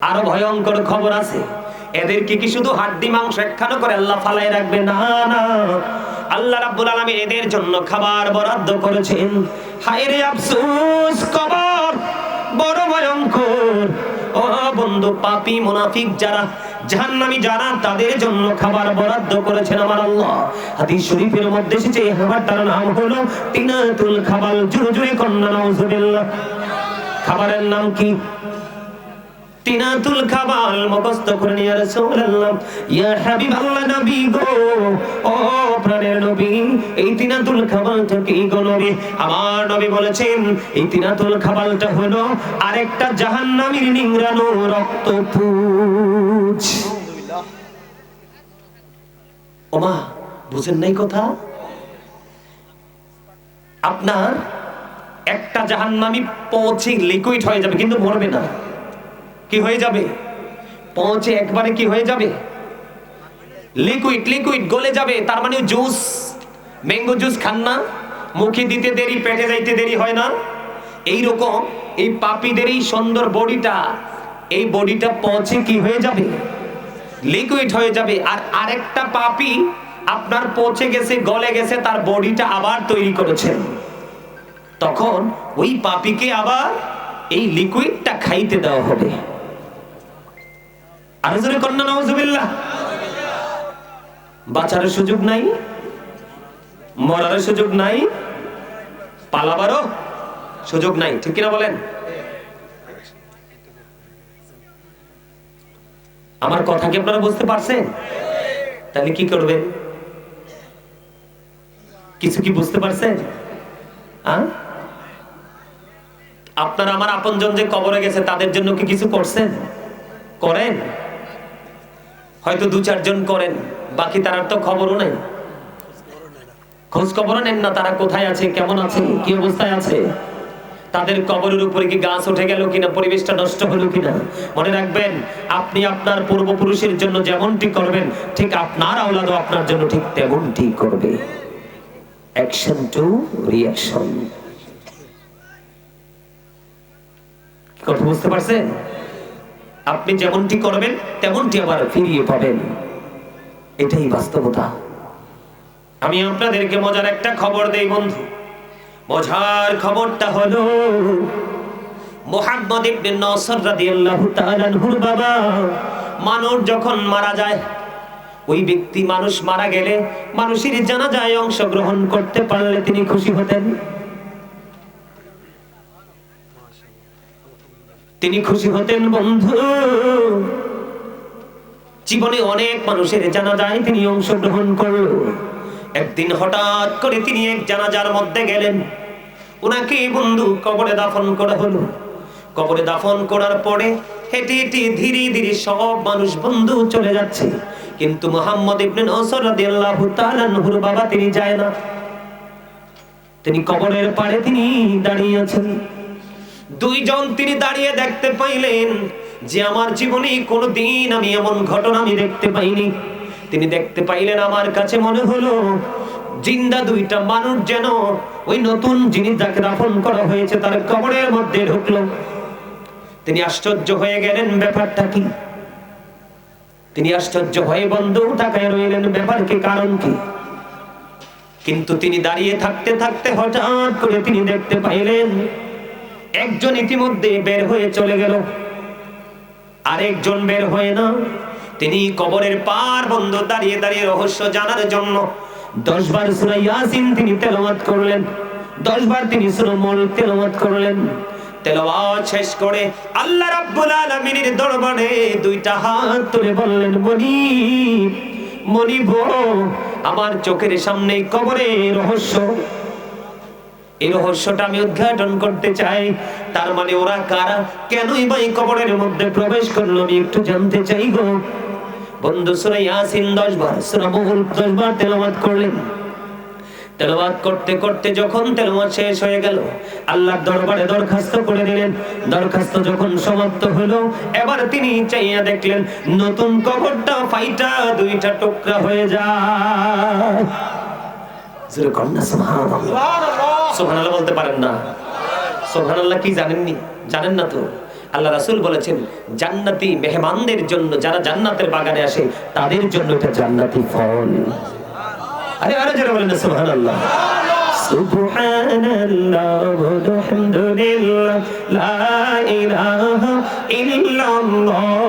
আরও ভয়ঙ্কর খবর আছে। এদেরকে কি শুধু হাড্ডি, মাংস একখানো করে আল্লাহ ফালাই রাখবে? না না। আল্লাহ রাব্বুল আলামিন এদের জন্য খাবার বরাদ্দ করেছেন। হায় রে আফসোস, কবর বড় ভয়ঙ্কর। ও বন্ধু, পাপী, মুনাফিক যারা, জাহান্নামী যারা, তাদের জন্য খাবার বরাদ্দ করেছেন আমার আল্লাহ। হাদিস শরীফের মধ্যে এসেছে, এই খাবারটার নাম হলো তিনাতুল খাবাল। জুড়ে কন্যা, নাউজুবিল্লাহ। খাবারের নাম কি? তিনাতুল খাবাল মুখস্থ করে নিয়ে রাসূলুল্লাহ। ইয়া হাবিবাল্লাহ নবী গো। ও প্রাণের নবী, এই তিনাতুল খাবালটা কি গো নবী? আমার নবী বলেছেন, এই তিনাতুল খাবালটা হলো আরেকটা জাহান্নামীর নিংরানো রক্তপুঞ্জ ওমা, বুঝেন নাই কথা? আপনার একটা জাহান্নামী পৌঁছে লিকুইড হয়ে যাবে, কিন্তু মরবে না। কি হয়ে যাবে? পৌঁছে একবারে কি হয়ে যাবে? লিকুইড লিকুইড গলে যাবে, তার মানে জুস ম্যাঙ্গো জুস খান না। মুখে দিতে দেরি, পেটে যাইতে দেরি হয় না। এই রকম এই পাপীদের এই সুন্দর বডিটা, এই বডিটা পৌঁছে কি হয়ে যাবে? লিকুইড হয়ে যাবে। আর আরেকটা পাপি আপনার পৌঁছে গেছে, গলে গেছে, তার বডিটা আবার তৈরি করেছেন তখন ওই পাপিকে আবার এই লিকুইডটা খাইতে দেওয়া হবে। বাঁচার সুযোগ নাই, মরার সুযোগ নাই, পালাবারও সুযোগ নাই, ঠিক কিনা বলেন? আমার কথা কি আপনারা বুঝতে পারছেন? তাহলে কি করবেন? কিছু কি বুঝতে পারছেন? আপনার আমার আপনজন যে কবরে গেছে, তাদের জন্য কি কিছু করছেন? করেন? হয়তো দু চারজন করেন, বাকি তার তো খবরও নেই। খোঁজ খবরও নেন না তারা কোথায় আছে, কেমন আছে, কি অবস্থায় আছে। তাদের কবরের উপরে কি গাছ উঠে গেল কিনা, পরিবেশটা নষ্ট হলো কিনা? মনে রাখবেন, আপনি আপনার পূর্বপুরুষের জন্য যেমনটি করবেন, ঠিক আপনার আওলাদও আপনার জন্য ঠিক তেমনটি করবে। অ্যাকশন টু রিয়াকশন কথা বুঝতে পারছেন? আপনি যেমনটি করবেন, তেমনটি আবার ফিরিয়ে পাবেন। এটাই বাস্তবতা। আমি আপনাদেরকে মজার একটা খবর দেই, বন্ধু। মজার খবরটা হলো, মোহাম্মদ ইবনে নসর রাদিয়াল্লাহু তাআলা আনহুর বাবা মানুষ যখন মারা যায়, ওই ব্যক্তি মানুষ মারা গেলে মানুষের জানাজায় অংশগ্রহণ করতে পারলে তিনি খুশি হতেন। তিনি খুশি হতেন, বন্ধু। জীবনে অনেক মানুষের জানাজায় তিনি অংশগ্রহণ করল। একদিন হঠাৎ করে তিনি এক জানাজার মধ্যে গেলেন। ওনাকে বন্ধু কবরে দাফন করা হলো। কবরে দাফন করার পরে হেঁটে হেঁটে ধীরে ধীরে সব মানুষ বন্ধু চলে যাচ্ছে। কিন্তু মোহাম্মদ ইবনে বাবা তিনি যায় না। তিনি কবরের পাড়ে তিনি দাঁড়িয়ে আছেন। দুইজন তিনি দাঁড়িয়ে দেখতে পাইলেন যে আমার জীবনে কোনো দিন আমি এমন ঘটনা আমি দেখতে পাইনি। তিনি দেখতে পাইলেন আমার কাছে মনে হলো, জিন্দা দুইটা মানুষ যেন ওই নতুন যিনি যাকে দাফন করা হয়েছে তার কবরের মধ্যে ঢুকলো। তিনি আশ্চর্য হয়ে গেলেন, ব্যাপারটা কি? তিনি আশ্চর্য হয়ে বন্ধ তাকায় রইলেন ব্যাপার কি কারণ কি? কিন্তু তিনি দাঁড়িয়ে থাকতে থাকতে হঠাৎ করে তিনি দেখতে পাইলেন একজন ইতিমধ্যে বের হয়ে চলে গেল। আরেকজন বের হয়ে না। তিনি কবরের পার বন্ধ দাঁড়িয়ে দাঁড়িয়ে রহস্য জানার জন্য দশ বার সুরা ইয়াসিন তিনি তেলাওয়াত করলেন। দশ বার তিনি সুরা মুলক তেলাওয়াত করলেন। শেষ করে আল্লাহ রাব্বুল আলামিনের দরবারে দুইটা হাত তুলে বললেন মনিব মনিব আমার চোখের সামনে কবরে রহস্য। এই রহস্যটা আমি উদ্ঘাটন করতে চাই। তার মানে ওরা কারা? কেনই বা এই কবরের মধ্যে প্রবেশ করল? আমি একটু জানতে বন্ধু বার বার করলেন। করতে করতে যখন শেষ হয়ে গেল দরবারে দরখাস্ত করে দিলেন। দরখাস্ত যখন সমাপ্ত হলো, এবার তিনি চাইয়া দেখলেন, নতুন কবরটা ফাইটা দুইটা টুকরা হয়ে যায়। কন্যা সুবহানাল্লাহ। সুবহানাল্লাহ বলতে পারেন না। সুবহানাল্লাহ কি জানেননি? জানেন না তো। আল্লাহ রাসূল বলেছেন জান্নাতি মেহমানদের জন্য যারা জান্নাতের বাগানে আসে তাদের জন্য এটা জান্নাতি ফল। আরে আরে যারা বলেন সুবহানাল্লাহ। সুবহানাল্লাহ লা ইলাহা ইল্লাল্লাহ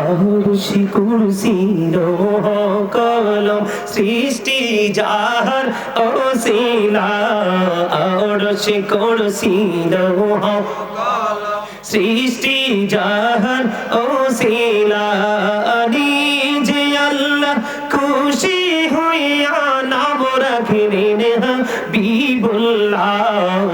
আরশি কুরসি রোহ কলম সৃষ্টি যাহার অসিলা আরশি কুরসি রোহ সৃষ্টি জাহান ও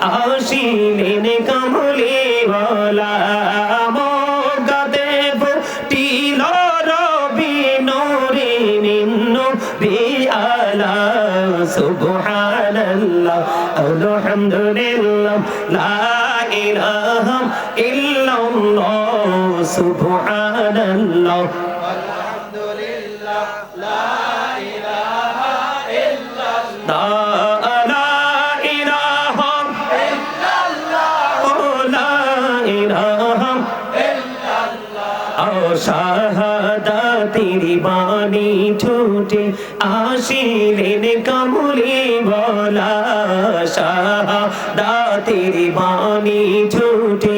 আসিলেন কামলি বলা সুবহানাল্লাহ আলহামদুলিল্লাহ লা ইলাহা ইল্লাল্লাহ সুবহানাল্লাহ। শাহাদাতির বাণী ছুটে আসিলেন কামলি বলা শাহাদাতির বাণী ছুটে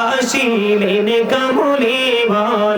আসিলেন কামলি বলা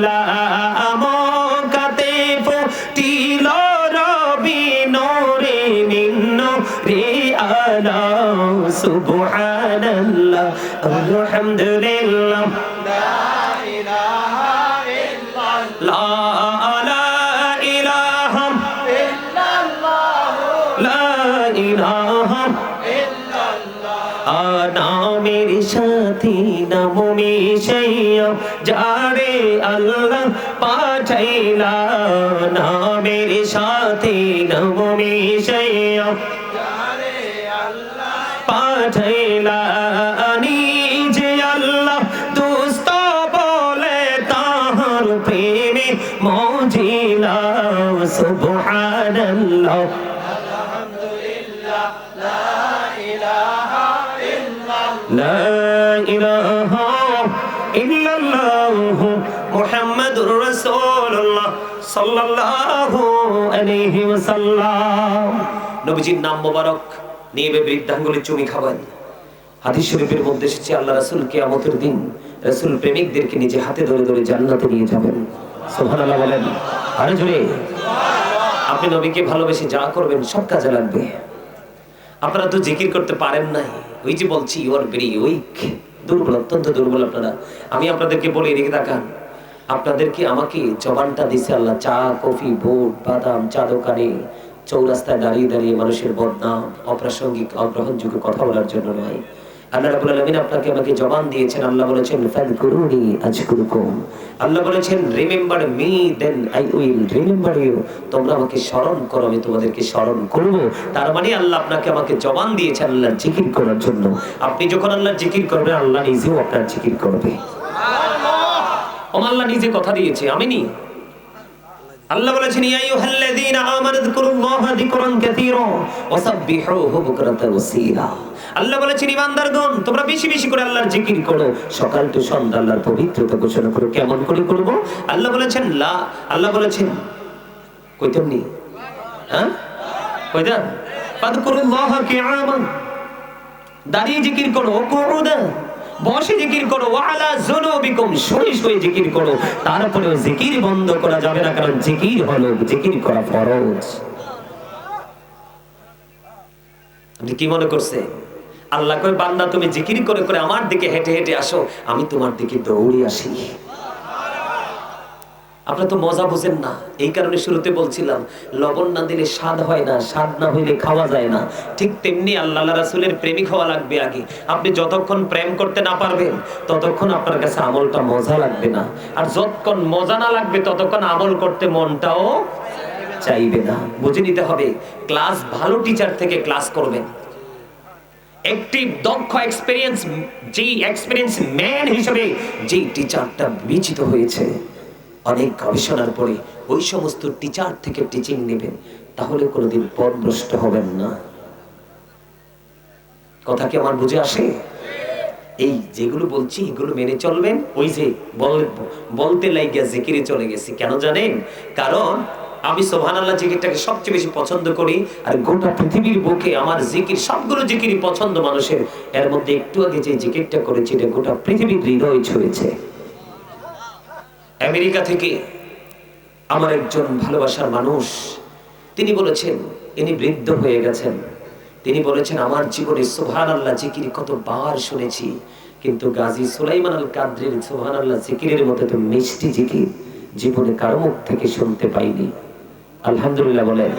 পাঠাইলা যে আল্লাহ দুস্ত বলে তাহার প্রেমে মজিলা। সুবহানাল্লাহ। আলহামদুলিল্লাহ লা ইলাহা ইল্লাল্লাহ লা ইলাহা ইল্লাল্লাহ মুহাম্মাদুর নবীজির নাম মোবারক। নিয়ে বৃদ্ধাঙ্গুলি চুমি খাবেন হাদিস শরীফের মধ্যে এসেছে, আল্লাহ রাসূল কিয়ামতের দিন রাসূল প্রেমিকদেরকে নিজে হাতে ধরে ধরে জান্নাতে নিয়ে যাবেন। বলেন। আরে আপনি নবীকে ভালোবেসে যা করবেন সব কাজে লাগবে। আপনারা তো জিকির করতে পারেন নাই। ওই যে বলছি ইউ আর ভেরি উইক দুর্বল, অত্যন্ত দুর্বল আপনারা। আমি আপনাদেরকে বলি, এদিকে তাকান। আপনাদেরকে আমাকে জবানটা দিছে আল্লাহ, চা, কফি ভোট বাদাম, চা দোকানে। চৌরাস্তায় দাঁড়িয়ে দাঁড়িয়ে মানুষের বদনাম অপ্রাসঙ্গিক অগ্রহণযোগ্য কথা বলার জন্য নয়। আল্লাহ রাব্বুল আলামিন আপনাকে আমাকে জবান দিয়েছেন। আল্লাহ বলেছেন ফাযকুরুনি আযকুরুকুম আল্লাহ বলেছেন remember me then I will. Remember you তোমরা আমাকে স্মরণ করো আমি তোমাদেরকে স্মরণ করব। তার মানে আল্লাহ আপনাকে আমাকে জবান দিয়েছেন আল্লাহর জিকির করার জন্য। আপনি যখন আল্লাহর জিকির করবেন আল্লাহ নিজেও আপনার জিকির করবে। আল্লাহ নিজে কথা দিয়েছে আমি নি। আল্লাহ বলেছেন, ইয়া আইয়ুহাল্লাযীনা আমানু যকুরুল্লাহা যিকরান কাসীরা ওয়া সাব্বিহুহু বুকরাতান ওয়া আসীলা আল্লাহ বলেছেন, ইমানদারগণ, তোমরা বেশি বেশি করে আল্লাহর জিকির করো। সকাল টু সন্ধ্যা আল্লাহর পবিত্রতা ঘোষণা করো। কেমন করে করব? আল্লাহ বলেছেন, লা। আল্লাহ বলেছেন, কইতাম নি? হ্যাঁ? কইতাম ফাদকুরুল্লাহা কিয়ামান। দাঁড়িয়ে জিকির করো কুউদা বসে জিকির করো, ওয়ালা জুনুবিকুম শুয়ে শুয়ে জিকির করো। তারপরেও জিকির বন্ধ করা যাবে না, কারণ জিকির হলো জিকির করা ফরজ। আপনি কি মনে করছে আল্লাহ কই বান্দা, তুমি জিকির করে করে আমার দিকে হেঁটে হেঁটে আসো, আমি তোমার দিকে দৌড়ে আসি। আপনারা তো মজা বুঝেন না। এই কারণে শুরুতে বলছিলাম, লবণ না দিলে স্বাদ হয় না, স্বাদ না হইলে খাওয়া যায় না। ঠিক তেমনি আল্লাহ রাসূলের প্রেমিক হওয়া লাগবে আগে। আপনি যতক্ষণ প্রেম করতে না পারবেন, ততক্ষণ আপনার কাছে আমলটা মজা লাগবে না। আর যতক্ষণ মজা না লাগবে, ততক্ষণ আমল করতে মনটাও চাইবে না। বুঝে নিতে হবে, ক্লাস ভালো টিচার থেকে ক্লাস করবেন। একটি দক্ষ এক্সপেরিয়েন্স যে এক্সপেরিয়েন্স ম্যান হিসেবে, যেই টিচারটা বিচিত হয়েছে। অনেক গবেষণার পরে ওই সমস্ত টিচার থেকে টিচিং নেবেন, তাহলে কোনোদিন পথভ্রষ্ট হবেন না। কথা কি আমার বুঝে আসে? এই যেগুলো বলছি, এগুলো মেনে চলবেন। ওই যে বল- বলতে লাগিয়া জিকিরে চলে গেছি, কেন জানেন? কারণ আমি সোহান আল্লাহ জিকিরটাকে সবচেয়ে বেশি পছন্দ করি, আর গোটা পৃথিবীর বুকে আমার জিকির, সবগুলো জিকিরই পছন্দ মানুষের। এর মধ্যে একটু আগে যে জিকিরটা করেছি, এটা গোটা পৃথিবীর হৃদয় ছুঁয়েছে। আমেরিকা থেকে আমার একজন ভালোবাসার মানুষ, তিনি বলেছেন, ইনি বৃদ্ধ হয়ে গেছেন। তিনি বলেছেন, আমার জীবনে সোহান আল্লাহ জিকির কতবার শুনেছি, কিন্তু গাজী সুলাইমান আল কাদ্রির সোহান আল্লাহ জিকিরের মতো তো মিষ্টি জিকির জীবনে কারও মুখ থেকে শুনতে পাইনি। আলহামদুলিল্লাহ বলেন।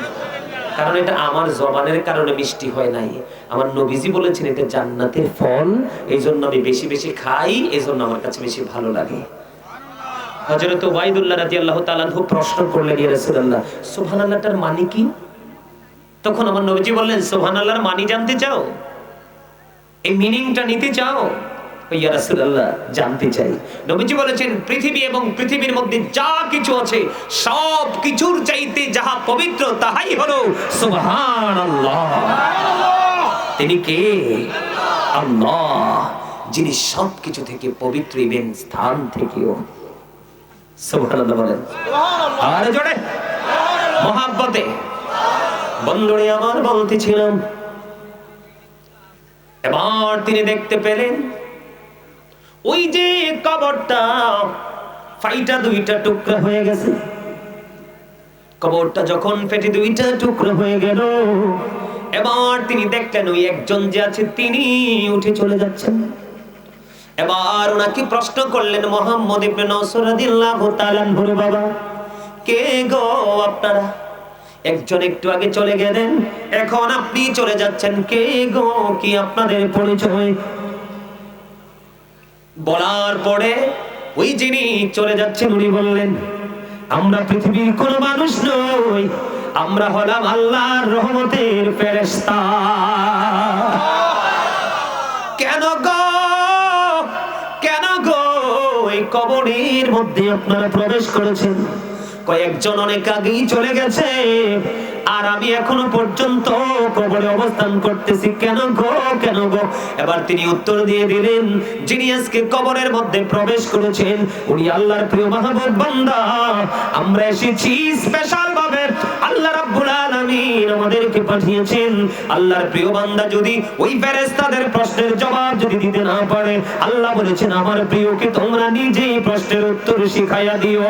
কারণ এটা আমার জবানের কারণে মিষ্টি হয় নাই। আমার নবীজি বলেছেন, এটা জান্নাতের ফল এই জন্য আমি বেশি বেশি খাই এই জন্য আমার কাছে বেশি ভালো লাগে। হযরত ওয়াইদুল্লাহ প্রশ্ন করলেন ইয়া রাসূলুল্লাহ সুবহানাল্লাহটার মানে কি? তখন আমার নবীজি বললেন সুবহানাল্লাহর মানে জানতে চাও? এই মিনিংটা নিতে চাও? ইয়া রাসূলুল্লাহ জানতে চাই। নবীজি বলেছেন পৃথিবী এবং পৃথিবীর মধ্যে যা কিছু আছে সব কিছুর চাইতে যাহা পবিত্র তাহাই হলো সুবহানাল্লাহ! তিনি কে? আল্লাহ যিনি সবকিছু থেকে পবিত্র ইভেন স্থান থেকেও এবার তিনি দেখতে পেলেন, ওই যে কবরটা, ফাইটা দুইটা টুকরা হয়ে গেছে। কবরটা যখন ফেটে দুইটা টুকরো হয়ে গেল, এবার তিনি দেখলেন ওই একজন যে আছে, তিনি উঠে চলে যাচ্ছেন। এবার ওনাকে প্রশ্ন করলেন, মোহাম্মদ ইবনে নসর রাদিয়াল্লাহু তাআলা আনহুর বাবা, কে গো আপনারা? একজন একটু আগে চলে গেলেন, এখন আপনি চলে যাচ্ছেন, কে গো কি আপনাদের পরিচয়? বলার পরে ওই যিনি চলে যাচ্ছেন, উনি বললেন, আমরা পৃথিবীর কোনো মানুষ নই, আমরা হলাম আল্লাহর রহমতের ফেরেশতা। কেন গো কবরের মধ্যে আপনারা প্রবেশ করেছেন। কয়েকজন অনেক আগেই চলে গেছে। আর আমি এখনও পর্যন্ত কবরে অবস্থান করতেছি। কেন গো কেন গো? এবার তিনি উত্তর দিয়ে দিলেন, যিনি আজকে কবরের মধ্যে প্রবেশ করেছেন, উনি আল্লাহর প্রিয় মাহবুব বান্দা। আমরা এসেছি স্পেশাল ভাবে আল্লাহ রাব্বুল আলামিন আমাদেরকে পাঠিয়েছেন। আল্লাহর প্রিয় বান্দা যদি ওই ফেরেশতাদের প্রশ্নের জবাব যদি দিতে না পারে, আল্লাহ বলেছেন, আমার প্রিয়কে তোমরা নিজেই প্রশ্নের উত্তর শিখাইয়া দিও।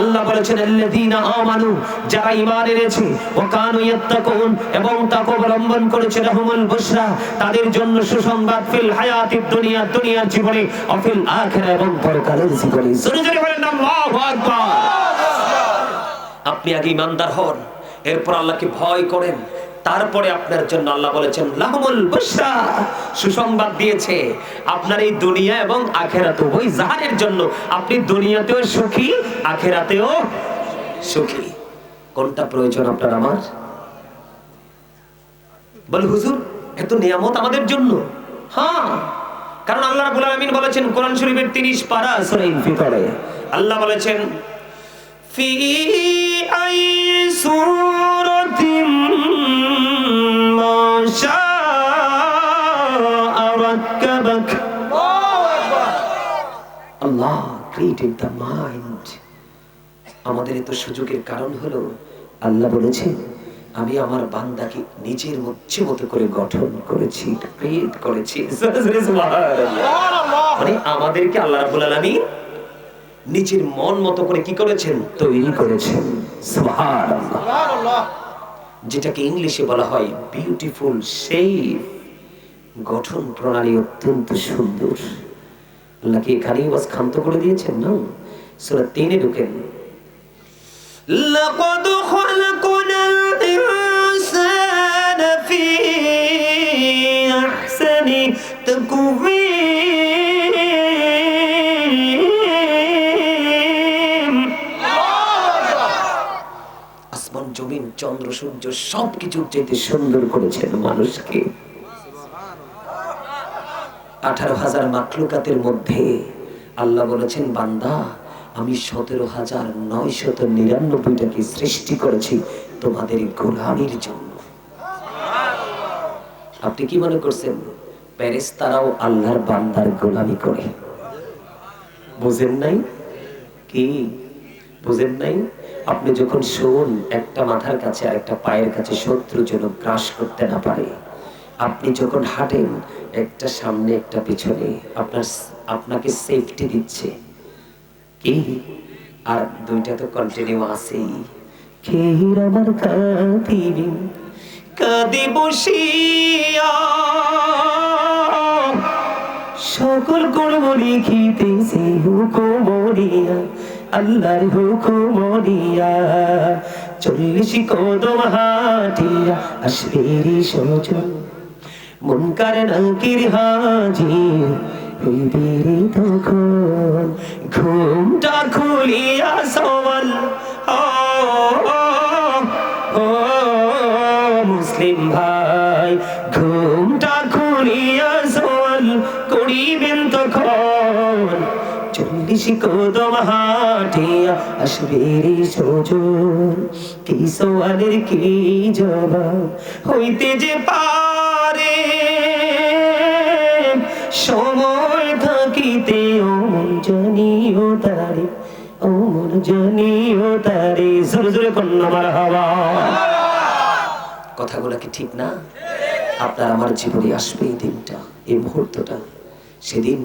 আল্লাহ বলেছেন, আল্লাযীনা আমানু, যারা ঈমান এনেছে, ও কানু ইয়াত্তাকুন, এবং তাকওয়া অবলম্বন করেছে রহমুল বুশরা, তাদের জন্য সুসংবাদ ফিল হায়াতিদ দুনিয়া, দুনিয়ার জীবনে ও ফিল আখিরা এবং পরকালের জীবনে। জোরে জোরে বলেন, আল্লাহু আকবার। আপনি আগে ইমানদার হন, এরপর আল্লাহকে ভয় করেন, তারপরে আপনার জন্য আল্লাহ বলেছেন, লাহমুল সুসংবাদ দিয়েছে, আপনার এই দুনিয়া এবং আখেরাতে ওই জাহানের জন্য। আপনি দুনিয়াতেও সুখী, আখেরাতেও সুখী। কোনটা প্রয়োজন আপনার আমার? বল, হুজুর, এত নিয়ামত আমাদের জন্য? হ্যাঁ। কারণ আল্লাহ রাব্বুল আলামিন বলেছেন, কোরআন শরীফের 30 পারা সূরা আল্লাহ বলেছেন আল্লাহ দ্য মাইন্ড আমাদের এত সুযোগের কারণ হলো, আল্লাহ বলেছে, আমি আমার বান্দাকে নিজের মধ্যে মতো করে গঠন করেছি ক্রিয়েট করেছি। মানে আমাদেরকে আল্লাহ রাব্বুল আলামিন নিজের মন মতো করে কি করেছেন? তৈরি করেছেন। যেটাকে ইংলিশে বলা হয় বিউটিফুল সেই গঠন প্রণালী অত্যন্ত সুন্দর। আল্লাহকে এখানেই বাস ক্ষান্ত করে দিয়েছেন? না সেটা তিনে ঢুকেন। লাকদ চন্দ্র, সূর্য সবকিছুর চাইতে সুন্দর করেছেন মানুষকে। আঠারো হাজার মাকলুকাতের মধ্যে আল্লাহ বলেছেন, বান্দা, আমি সতেরো হাজার নয় শত নিরানব্বইটাকে সৃষ্টি করেছি তোমাদের গোলামির জন্য। আপনি কি মনে করছেন? প্যারিস তারাও আল্লাহর বান্দার গোলামি করে। বুঝেন নাই? কি? বুঝেন নাই? আপনি যখন শোন, একটা মাথার কাছে আর একটা পায়ের কাছে শত্রু যেন গ্রাস করতে না পারে, আপনি যখন হাঁটেন, একটা সামনে, একটা পিছনে, আপনার আপনাকে সেফটি দিচ্ছে। কি? আর দুইটা তো কন্টিনিউ আছেই। কে আমার কাঁদিবি? কাঁদি বসিয়া সকল করব লিখিতেছি হুকুমরিয়া। আল্লাহর হুকুমরিয়া চল্লিশ কদম হাটিয়া আসবেরি সজন মন কার নাকির হাজির হইবে রে তখন। ঘুমটা খুলিয়া সওয়াল। ও ও, মুসলিম ভাই, ঘুমটা খুলিয়া সওয়াল। করিবেন তখন সজন কি সওয়ালের কি জবাব? হইতে যে পারে, সময় থাকিতে অমন তারে কথাগুলো কি ঠিক না? আপনার আমার জীবনে আসবে এই দিনটা, এই মুহূর্তটা, সেদিন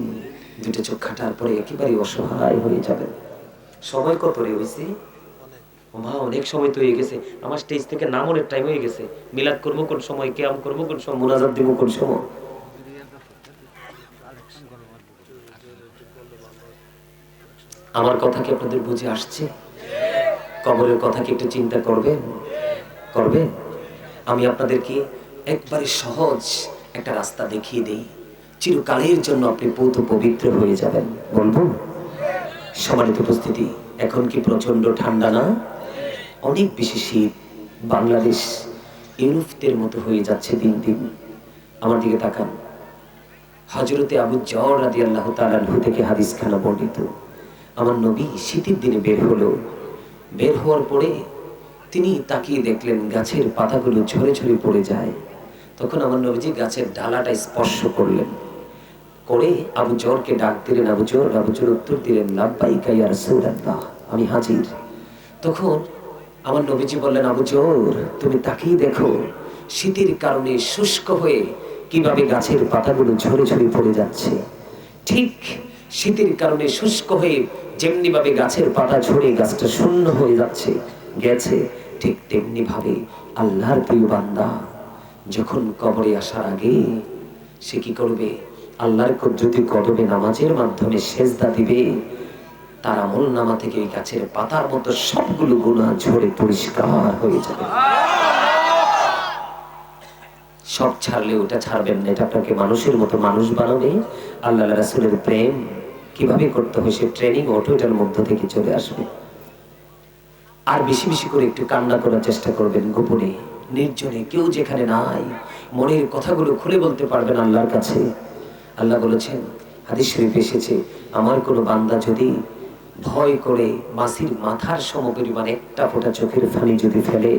দুটো চোখ খাটার পরে একেবারে অসহায় হয়ে যাবেন সময় কত রে হয়েছে মা অনেক সময় তো হয়ে গেছে। আমার স্টেজ থেকে নামনের টাইম হয়ে গেছে। মিলাদ করব কোন সময়, কেয়াম করব কোন সময়, মোনাজাত দিব কোন সময়? আমার কথা কি আপনাদের বুঝে আসছে? কবরের কথা কি একটু চিন্তা করবেন করবেন আমি আপনাদেরকে একবারে সহজ একটা রাস্তা দেখিয়ে দেই। চিরকালের জন্য আপনি পৌত পবিত্র হয়ে যাবেন। বলব সমানিত উপস্থিতি, এখন কি প্রচণ্ড ঠান্ডা না? অনেক বেশি শীত, বাংলাদেশ ইউরোপদের মতো হয়ে যাচ্ছে দিন দিন। আমার দিকে তাকান। হজরতে আবু জর আদি আল্লাহ তালাহু থেকে হাদিস খানা বর্ণিত। আমার নবী শীতের দিনে বের হলো। বের হওয়ার পরে তিনি তাকিয়ে দেখলেন গাছের পাতাগুলো ঝরে ঝরে পড়ে যায়। তখন আমার নবীজি গাছের ডালাটা স্পর্শ করলেন। করে আবু জরকে ডাক দিলেন, আবু জর আবু জর উত্তর দিলেন, লাব্বাইকা ইয়া রাসূলুল্লাহ, আমি হাজির। তখন আমার নবীজি বললেন, আবু জর তুমি তাকিয়ে দেখো। শীতের কারণে শুষ্ক হয়ে কীভাবে গাছের পাতাগুলো ঝরে ঝরে পড়ে যাচ্ছে। ঠিক শীতের কারণে শুষ্ক হয়ে যেমনি ভাবে গাছের পাতা ঝরে গাছটা শূন্য হয়ে যাচ্ছে, গেছে, ঠিক তেমনি ভাবে আল্লাহর প্রিয় বান্দা যখন কবরে আসার আগে সে কি করবে? আল্লাহর কুদরতি কদমে নামাজের মাধ্যমে সেজদা দিবে, তার আমল নামা থেকে এই গাছের পাতার মতো সবগুলো গুণা ঝরে পরিষ্কার হয়ে যাবে। সব ছাড়লে ওটা ছাড়বেন না, এটা আপনাকে মানুষের মতো মানুষ বানাবে। আল্লাহ রাসুলের প্রেম কীভাবে করতে হবে সে ট্রেনিং অটো এটার মধ্য থেকে চলে আসবে। আর বেশি বেশি করে একটু কান্না করার চেষ্টা করবেন গোপনে, নির্জনে, কেউ যেখানে নাই, মনের কথাগুলো খুলে বলতে পারবেন আল্লাহর কাছে। আল্লাহ বলেছেন, হাদিস শরীফ এসেছে, আমার কোনো বান্দা যদি ভয় করে মাসির মাথার সমপরিমাণ একটা ফোঁটা চোখের ফানি যদি ফেলে,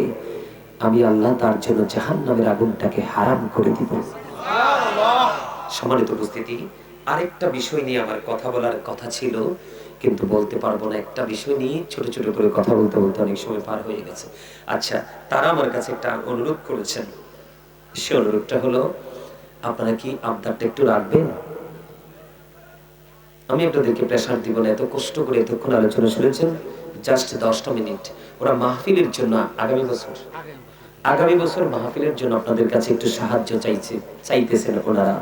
আমি আল্লাহ তার জন্য জাহান নামের আগুনটাকে হারাম করে দিব। সম্মানিত উপস্থিতি, আরেকটা বিষয় নিয়ে আমার কথা বলার কথা ছিল, কিন্তু বলতে পারব না, একটা বিষয় নিয়ে ছোট ছোট করে কথা বলতে বলতে অনেক সময় পার হয়ে গেছে। আচ্ছা তারা আমার কাছে একটা অনুরোধ করেছেন। সে অনুরোধটা হলো আপনারা কি আবদারটা একটু রাখবেন? আমি আপনাদেরকে প্রেশার দিব না, এত কষ্ট করে এতক্ষণ আলোচনা শুনেছেন জাস্ট দশটা মিনিট। ওরা মাহফিলের জন্য আগামী বছর আগামী বছর মাহফিলের জন্য আপনাদের কাছে একটু সাহায্য চাইছে, চাইতেছেন ওনারা।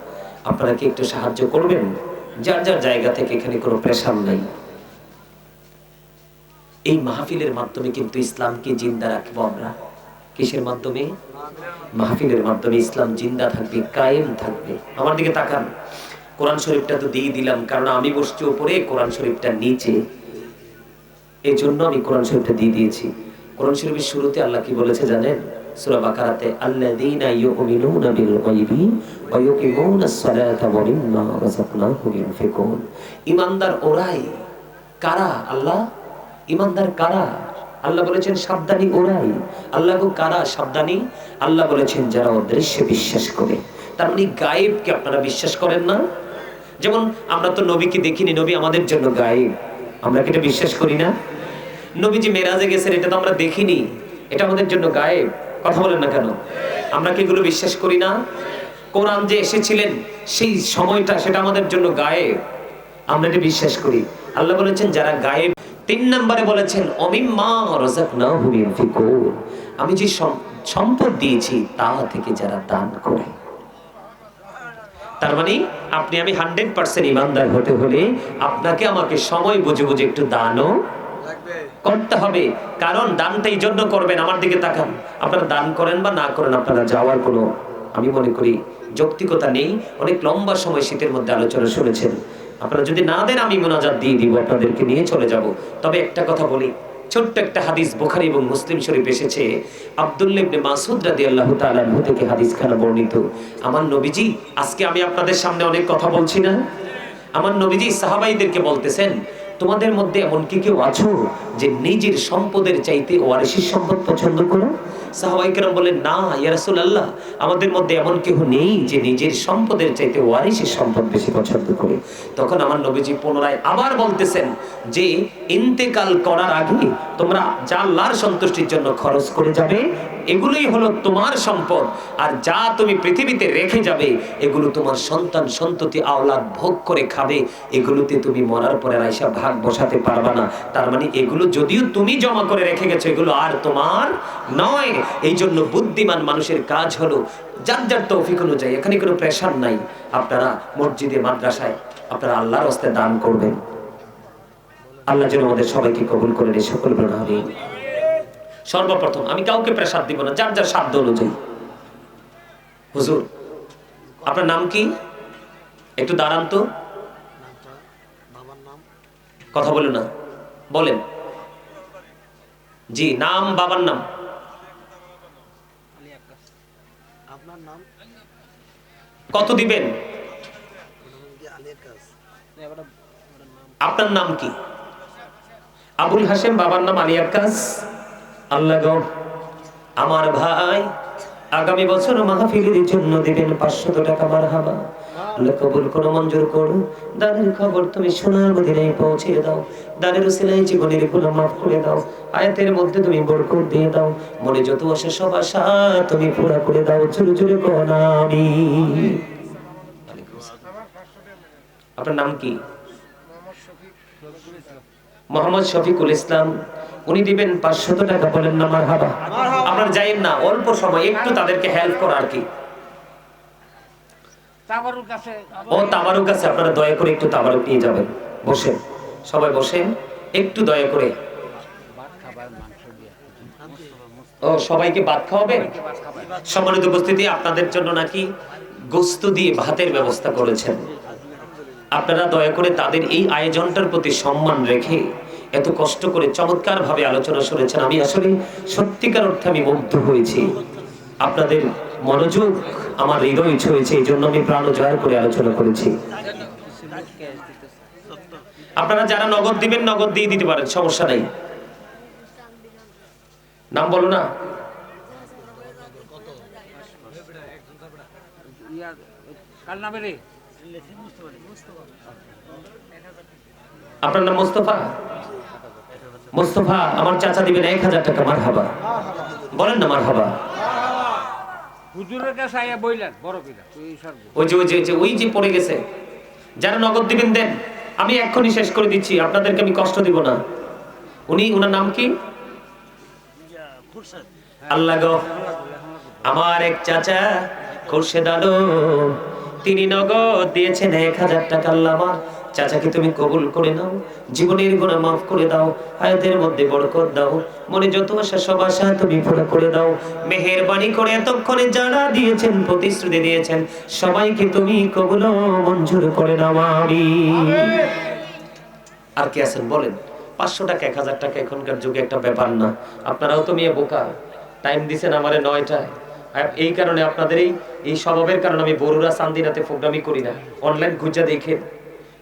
আপনারা কি একটু সাহায্য করবেন? যার যার জায়গা থেকে এখানে কোনো প্রেশার নাই। এই মাহফিলের মাধ্যমে কিন্তু ইসলামকে জিন্দা রাখব আমরা। কিসের মাধ্যমে? মাহফিলের মাধ্যমে ইসলাম জিন্দা থাকবে, কায়েম থাকবে। আমার দিকে তাকান। কোরআন শরীফটা তো দিয়ে দিলাম, কারণ আমি বসছি উপরে কোরআন শরীফটা নিচে। এই জন্য আমি কোরআন শরীফটা দিয়ে দিয়েছি। কোরআন শরীফের শুরুতে আল্লাহ কি বলেছে জানেন? কারা আল্লাহ? ঈমানদার কারা? আল্লাহ বলেছেন, সাবধানী ওরাই। আল্লাহ কারা সাবধানী? আল্লাহ বলেছেন, যারা অদৃশ্যে বিশ্বাস করে। তার মানে গায়েবকে আপনারা বিশ্বাস করেন না? যেমন আমরা তো নবীকে দেখিনি, নবী আমাদের জন্য গায়েব। আমরা কি এটা বিশ্বাস করি না? নবীজি মেরাজে গেছেন, এটা তো আমরা দেখিনি। এটা আমাদের জন্য গায়েব। কথা বলেন না কেন? আমরা কি এগুলো বিশ্বাস করি না? কোরআন যে এসেছিলেন, সেই সময়টা সেটা আমাদের জন্য গায়েব। আমরা এটা বিশ্বাস করি। আল্লাহ বলেছেন, যারা গায়েব তিন নম্বরে বলেছেন আমি যে সম্পদ দিয়েছি তা থেকে যারা দান করে। তার মানে আপনি আমি হান্ড্রেড পার্সেন্ট ইমানদার হতে হলে আপনাকে আমাকে সময় বুঝে বুঝে একটু দানও করতে হবে। কারণ দানটা এই জন্য করবেন আমার দিকে তাকান। আপনারা দান করেন বা না করেন আপনারা যাওয়ার কোনো আমি মনে করি যৌক্তিকতা নেই। অনেক লম্বা সময় শীতের মধ্যে আলোচনা শুনেছেন। আপনারা যদি না দেন, আমি মোনাজাত দিয়ে দিব, আপনাদেরকে নিয়ে চলে যাব। তবে একটা কথা বলি, ছোট্ট একটা হাদিস বুখারী এবং মুসলিম শরীফ এসেছে। তাআলা আনহু থেকে হাদিস বর্ণিত। আমার নবীজি, আজকে আমি আপনাদের সামনে অনেক কথা বলছি না। আমার নবীজি সাহাবাইদেরকে বলতেছেন, তোমাদের মধ্যে এমন কি কেউ আছো যে নিজের সম্পদের চাইতে ওয়ারিসের সম্পদ পছন্দ করো? সাহাবাই বলেন না ইয়ারসুল আল্লাহ আমাদের মধ্যে এমন কেউ নেই যে নিজের সম্পদের চাইতে ওয়ারিসের সম্পদ বেশি পছন্দ করে। তখন আমার নবীজি পুনরায় আবার বলতেছেন যে, ইন্তেকাল করার আগে তোমরা যা আল্লাহর সন্তুষ্টির জন্য খরচ করে যাবে এগুলোই হলো তোমার সম্পদ। আর যা তুমি পৃথিবীতে রেখে যাবে, এগুলো তোমার সন্তান সন্ততি আওলাদ ভোগ করে খাবে। এগুলোতে তুমি মরার পরে আইসা ভাগ বসাতে পারবা না। তার মানে এগুলো যদিও তুমি জমা করে রেখে গেছো, এগুলো আর তোমার নয়। এই জন্য বুদ্ধিমান মানুষের কাজ হলো, যার যার তৌফিক অনুযায়ী, এখানে কোনো প্রেশার নাই। আপনারা মসজিদে, মাদ্রাসায়, আপনারা আল্লাহর হস্তে দান করবেন। আল্লাহ যেন আমাদের সবাইকে কবুল করে সকল আমিন। সর্বপ্রথম, আমি কাউকে প্রেসার দিব না, যার যার সাধ্য অনুযায়ী। হুজুর, আপনার নাম কি? একটু দাঁড়ান তো। কথা বলুন না, বলেন। জি, নাম, বাবার নাম। কত দিবেন? আপনার নাম কি? আবুল হাসেম বাবার নাম আলী আক্কাস আল্লাহ আমার ভাই আগামী বছর মাহফিলের জন্য দিবেন পাঁচশত টাকা মার হাবা আল্লাহ কবুল করো মঞ্জুর করো। দানের খবর তুমি সোনার মদিনায় পৌঁছে দাও। দানের উসিলায় জীবনেরগুলো মাফ করে দাও। আয়াতের মধ্যে তুমি বরকত দিয়ে দাও। মনে যত আসে সব আশা তুমি পুরা করে দাও। জোরে জোরে কোনা আমি আপনার নাম কি? মোহাম্মদ শফিকুল ইসলাম। উনি দিবেন পাঁচশত টাকা বলেন না আমার হাবা আপনার না অল্প সময় একটু তাদেরকে হেল্প করা আর কি। ও তাবারুক আছে আপনারা দয়া করে একটু তাবারুক নিয়ে যাবেন। বসেন সবাই বসেন একটু দয়া করে। ও সবাইকে ভাত খাওয়াবেন? সম্মানিত উপস্থিতি আপনাদের জন্য নাকি গোস্ত দিয়ে ভাতের ব্যবস্থা করেছেন। আপনারা দয়া করে তাদের এই আয়োজনটার প্রতি সম্মান রেখে এত কষ্ট করে চমৎকার ভাবে আলোচনা শুনেছেন। আমি আসলে সত্যিকার অর্থে আমি মুগ্ধ হয়েছি। আপনাদের মনোযোগ আমার হৃদয় ছুঁয়েছে এই জন্য আমি প্রাণ জয় করে আলোচনা করেছি। আপনারা যারা নগদ দিবেন, নগদ দিয়ে দিতে পারেন, সমস্যা নাই। নাম বলো না। আপনার নাম মোস্তফা? মোস্তফা আমার চাচা দিবেন এক হাজার টাকা মার হাবা বলেন না মার হাবা হুজুরের কাছে আইয়া বইলেন বড় পিলা ওই যে ওই যে ওই যে পড়ে গেছে। যারা নগদ দিবেন দেন। আমি এক্ষুনি শেষ করে দিচ্ছি আপনাদেরকে আমি কষ্ট দিব না। উনি উনার নাম কি? আল্লাহ গো। আমার এক চাচা খুরশেদ আলম। তিনি নগদ দিয়েছেন এক হাজার টাকা আল্লাহ আমার। চাচাকে তুমি কবুল করে নাও, জীবনের গোনা মাফ করে দাও হায়াতের মধ্যে বরকত দাও, মনে যত আশা, সব আশা তুমি পুরো করে দাও। মেহেরবানি করে এতক্ষণে যারা দিয়েছেন, প্রতিশ্রুতি দিয়েছেন, সবাইকে তুমি কবুল মঞ্জুর করে নাও আমি আর কি আছেন? বলেন, পাঁচশো টাকা, এক হাজার টাকা এখনকার যুগে একটা ব্যাপার না। আপনারাও তো মেয়ে বোকা। টাইম দিছেন আমারে নয়টায়। এই কারণে আপনাদের এই স্বভাবের কারণে আমি বড়ুরা চান্দিনাতে প্রোগ্রামই করি না। অনলাইন খুঁজা দেখে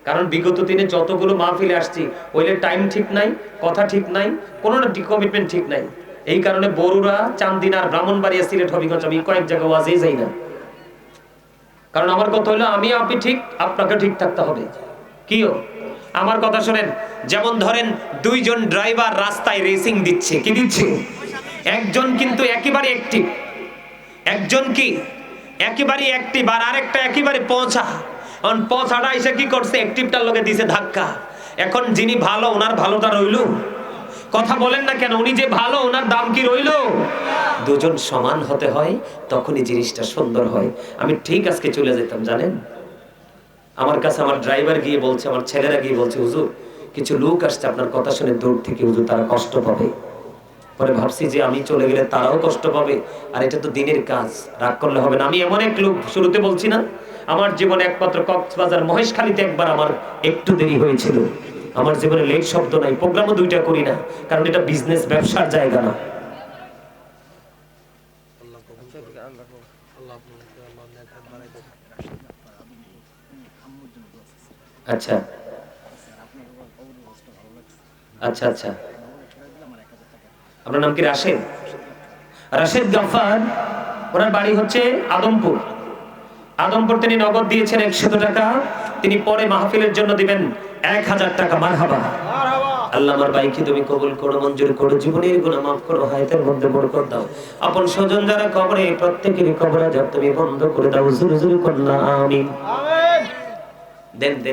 কারণ বিগত দিনে যতগুলো মাহফিলে আসছি, ওইলে টাইম ঠিক নাই, কথা ঠিক নাই, কোনো কমিটমেন্ট ঠিক নাই। এই কারণে বড়ুরা চান্দিনার ব্রাহ্মণবাড়িয়া, সিলেট, হবিগঞ্জ আমি কয়েক জায়গায় ওয়াজেই যাই না। কারণ আমার কথা হলো, আমি আপনি ঠিক, আপনাকে ঠিক থাকতে হবে। কিও? আমার কথা শুনেন, যেমন ধরেন, দুইজন ড্রাইভার রাস্তায় রেসিং দিচ্ছে, কি দিচ্ছে? একজন কিন্তু একেবারে অ্যাক্টিভ একজন কি? একেবারে অ্যাক্টিভ আর আরেকটা একেবারে পৌঁছা। কারণ পৌঁছাটা এসে কি করছে? অ্যাক্টিভটার লোকে দিছে ধাক্কা। এখন যিনি ভালো, ওনার ভালোটা রইল। কথা বলেন না কেন, উনি যে ভালো, ওনার দাম কি রইল? দুজন সমান হতে হয়, তখনই জিনিসটা সুন্দর হয়। আমি ঠিক আজকে চলে যেতাম, জানেন? আমার কাছে আমার ড্রাইভার গিয়ে বলছে, আমার ছেলেরা গিয়ে বলছে, হুজুর, কিছু লোক আসছে, আপনার কথা শুনে দূর থেকে হুজুর, তারা কষ্ট পাবে। পরে ভাবছি যে আমি চলে গেলে তারাও কষ্ট পাবে। আর এটা তো দিনের কাজ, রাগ করলে হবে না। আমি এমন এক লোক, শুরুতে বলছি না আমার জীবনে একমাত্র কক্সবাজার মহেশখালীতে একবার আমার একটু দেরি হয়েছিল। আমার জীবনে লেট শব্দ নাই প্রোগ্রামও দুইটা করি না, কারণ এটা বিজনেস ব্যবসার জায়গা না। আচ্ছা। আচ্ছা আচ্ছা। আপনার নাম কি রাশেদ? রাশেদ গাফার ওনার বাড়ি হচ্ছে আদমপুর। আদমপুর তিনি নগদ দিয়েছেন একশত টাকা। তিনি পরে মাহফিলের জন্য দিবেন এক হাজার টাকা। মার হাবা আল্লাহ তুমি কবুল করো, মঞ্জুর করো মাফ করো দাও। যারা কবরে, প্রত্যেকেরই কবরে তুমি বন্ধ করে দাও। দেন।